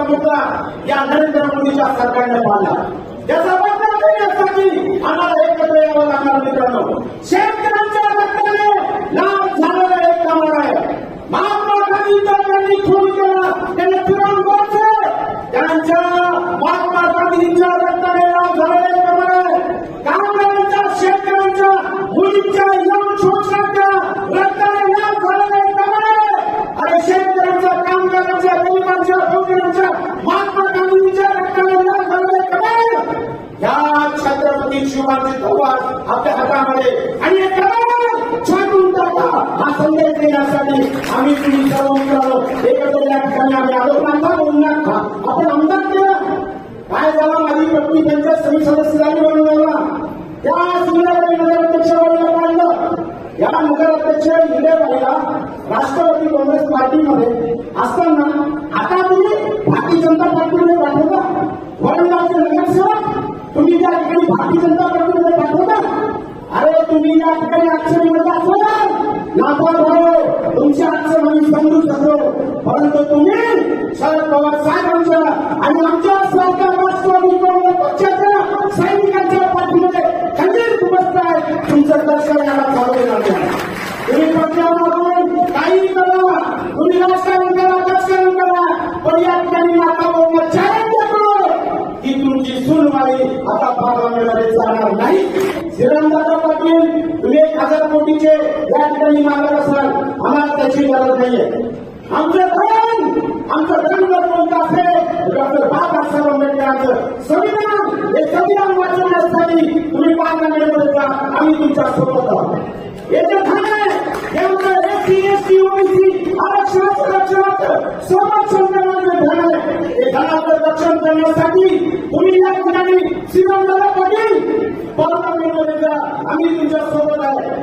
शेतकऱ्यांचा मुद्दा या नरेंद्र मोदीच्या सरकारने पाळला याचा वापर करण्यासाठी आम्हाला एकत्र यावं लागणार मित्रांनो. शेतकऱ्यांच्या हिशोबाचे शिवाजी धोवास आपल्या हातामध्ये. आणि छाटून टाका. हा संदेश देण्यासाठी आम्ही तुम्ही सर्व मित्रांनो एकत्र या ठिकाणी आम्ही आलो. आमदार म्हणून नका आपण आमदार केला. काय झाला? माझी पत्नी त्यांच्या समिती सदस्य झाली आला त्या सुंदरबाई नगराध्यक्ष बनलं पाहिलं या नगराध्यक्ष इंदिराबाईला राष्ट्रवादी काँग्रेस पार्टीमध्ये असताना आता तुम्ही भारतीय जनता पार्टीमध्ये पाठवता वरणगावचे नगरसेवक तुम्ही त्या ठिकाणी भारतीय जनता पार्टीमध्ये पाठवता अरे तुम्ही या ठिकाणी अक्षरीमध्ये दाखवला नापास हो तुमची अक्षर आम्ही समजू शकतो परंतु तुम्ही शरद पवार साहेबांच्या आणि आमच्या सरकार राष्ट्रवादी काँग्रेस पक्षाच्या सैनिकांच्या पाठीमध्ये खंडीर खुपसत तुमचं दर्शन याला चालू नाही तुम्ही पक्षामधून काही करा तुम्ही राजकारण करा राजकारण करा पण या सुनवाई आता पार्लमेंटमध्ये जाणार नाही. श्रीरामदादा पाटील तुम्ही एक हजार कोटीचे या ठिकाणी मागत असाल. आम्हाला त्याची गरज नाहीये. आमचं धन आमचं धन जर कोणतं असेल डॉक्टर बाबासाहेब आंबेडकरांचं संविधान हे संविधान वाचवण्यासाठी तुम्ही पार्लमेंटमध्ये जा आम्ही तुमच्यासोबत आहोत. ओबीसी आरक्षणाचं रक्षणाचं संरक्षण करण्याचे धन आहे हे धनाचं रक्षण करण्यासाठी तुम्ही या ठिकाणी श्रीरामदादा पाटील पार्लमेंटमध्ये जा आम्ही तुमच्या सोबत आहे